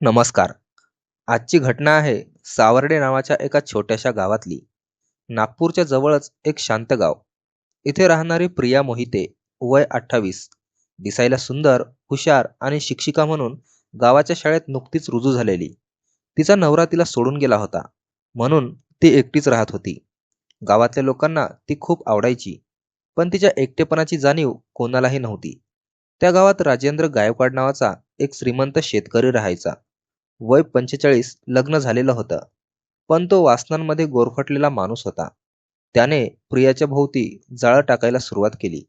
नमस्कार. आजची घटना आहे सावर्डे नावाच्या एका छोट्याशा गावातली. नागपूरच्या जवळच एक शांत गाव. इथे राहणारी प्रिया मोहिते वय अठ्ठावीस. दिसायला सुंदर हुशार आणि शिक्षिका म्हणून गावाच्या शाळेत नुकतीच रुजू झालेली. तिचा नवरा तिला सोडून गेला होता. म्हणून ती एकटीच राहत होती. गावातल्या लोकांना ती खूप आवडायची. पण तिच्या एकटेपणाची जाणीव कोणालाही नव्हती. त्या गावात राजेंद्र गायकवाड नावाचा एक श्रीमंत शेतकरी राहायचा. वय पंचेचाळीस लग्न झालेलं होतं. पण तो वासनांमध्ये गोरफटलेला माणूस होता. त्याने प्रियाच्या भोवती जाळं टाकायला सुरुवात केली.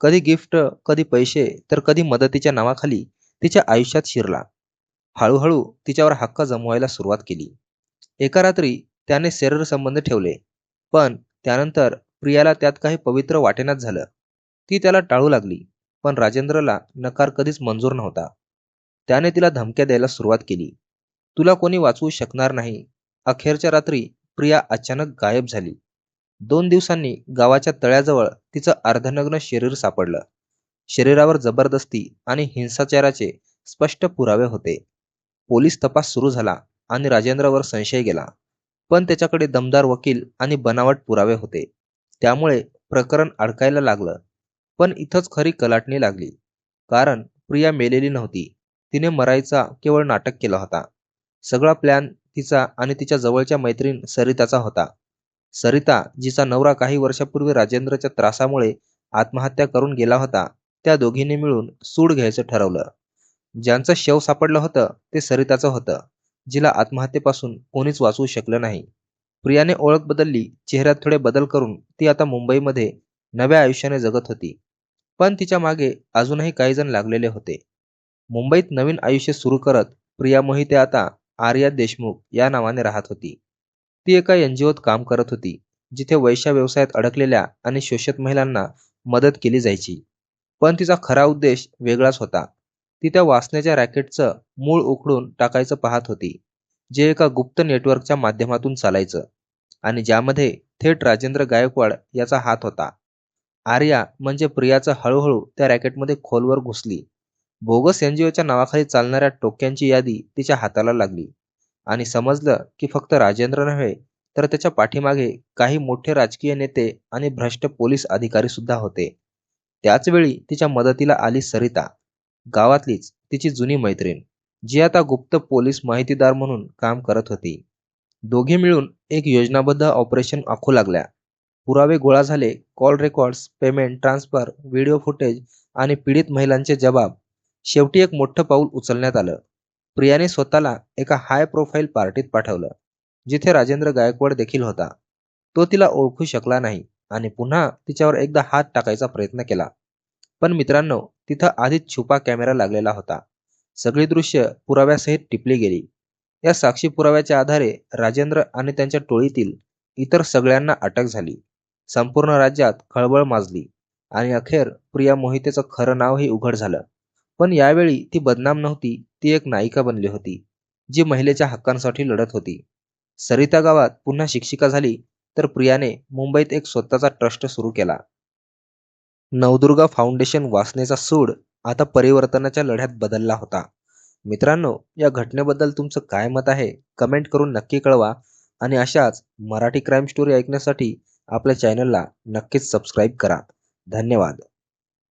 कधी गिफ्ट कधी पैसे तर कधी मदतीच्या नावाखाली तिच्या आयुष्यात शिरला. हळूहळू तिच्यावर हक्क जमवायला सुरुवात केली. एका रात्री त्याने शरीर संबंध ठेवले. पण त्यानंतर प्रियाला त्यात काही पवित्र वाटेनाच झालं. ती त्याला टाळू लागली. पण राजेंद्रला नकार कधीच मंजूर नव्हता. त्याने तिला धमक्या द्यायला सुरुवात केली. तुला कोणी वाचवू शकणार नाही. अखेरच्या रात्री प्रिया अचानक गायब झाली. दोन दिवसांनी गावाच्या तळ्याजवळ तिचं अर्धनग्न शरीर सापडलं. शरीरावर जबरदस्ती आणि हिंसाचाराचे स्पष्ट पुरावे होते. पोलीस तपास सुरू झाला आणि राजेंद्रवर संशय गेला. पण त्याच्याकडे दमदार वकील आणि बनावट पुरावे होते. त्यामुळे प्रकरण अडकायला लागलं. पण इथंच खरी कलाटणी लागली. कारण प्रिया मेलेली नव्हती. तिने मरायचा केवळ नाटक केला होता. सगळा प्लॅन तिचा आणि तिच्या जवळच्या मैत्रीण सरिताचा होता. सरिता जिचा नवरा काही वर्षापूर्वी राजेंद्रच्या त्रासामुळे आत्महत्या करून गेला होता त्या दोघींनी मिळून सूड घ्यायचं ठरवलं. ज्यांचं शव सापडलं होतं ते सरिताचं होतं जिला आत्महत्येपासून कोणीच वाचवू शकलं नाही. प्रियाने ओळख बदलली चेहऱ्यात थोडे बदल करून ती आता मुंबईमध्ये नव्या आयुष्याने जगत होती. पण तिच्यामागे अजूनही काही जण लागलेले होते. मुंबईत नवीन आयुष्य सुरू करत प्रिया मोहिते आता आर्या देशमुख या नावाने राहत होती. ती एका एनजीओत काम करत होती जिथे वैशा व्यवसायात अडकलेल्या आणि शोषित महिलांना मदत केली जायची. पण तिचा खरा उद्देश वेगळाच होता. ती त्या वासनेच्या रॅकेटचं मूळ उखडून टाकायचं पाहत होती जे एका गुप्त नेटवर्कच्या माध्यमातून चालायचं आणि ज्यामध्ये थेट राजेंद्र गायकवाड याचा हात होता. आर्या म्हणजे प्रियाचं हळूहळू त्या रॅकेटमध्ये खोलवर घुसली. बोगस एनजीओच्या नावाखाली चालणाऱ्या टोक्यांची यादी तिच्या हाताला लागली. आणि समजलं की फक्त राजेंद्र नव्हे तर त्याच्या पाठीमागे काही मोठे राजकीय नेते आणि भ्रष्ट पोलीस अधिकारी सुद्धा होते. त्याचवेळी तिच्या मदतीला आली सरिता. गावातलीच तिची जुनी मैत्रीण जी आता गुप्त पोलीस माहितीदार म्हणून काम करत होती. दोघे मिळून एक योजनाबद्ध ऑपरेशन आखू लागल्या. पुरावे गोळा झाले call records payment transfer video footage आणि पीडित महिलांचे जबाब शेवटी एक मोठं पाऊल उचलण्यात आलं. प्रियाने स्वतःला एका हाय प्रोफाईल पार्टीत पाठवलं जिथे राजेंद्र गायकवाड देखील होता. तो तिला ओळखू शकला नाही आणि पुन्हा तिच्यावर एकदा हात टाकायचा प्रयत्न केला. पण मित्रांनो तिथं आधीच छुपा कॅमेरा लागलेला होता. सगळी दृश्य पुराव्यासहित टिपली गेली. या साक्षी पुराव्याच्या आधारे राजेंद्र आणि त्यांच्या टोळीतील इतर सगळ्यांना अटक झाली. संपूर्ण राज्यात खळबळ माजली आणि अखेर प्रिया मोहितेचं खरं नावही उघड झालं. पण यावेळी ती बदनाम नव्हती ती एक नायिका बनली होती जी महिलेच्या हक्कांसाठी लढत होती. सरिता गावात पुन्हा शिक्षिका झाली तर प्रियाने मुंबईत एक स्वतःचा ट्रस्ट सुरू केला. नवदुर्गा फाउंडेशन वासनेचा सूड आता परिवर्तनाच्या लढ्यात बदलला होता. मित्रांनो या घटनेबद्दल तुमचं काय मत आहे कमेंट करून नक्की कळवा आणि अशाच मराठी क्राईम स्टोरी ऐकण्यासाठी आपल्या चॅनलला नक्कीच सबस्क्राईब करा. धन्यवाद.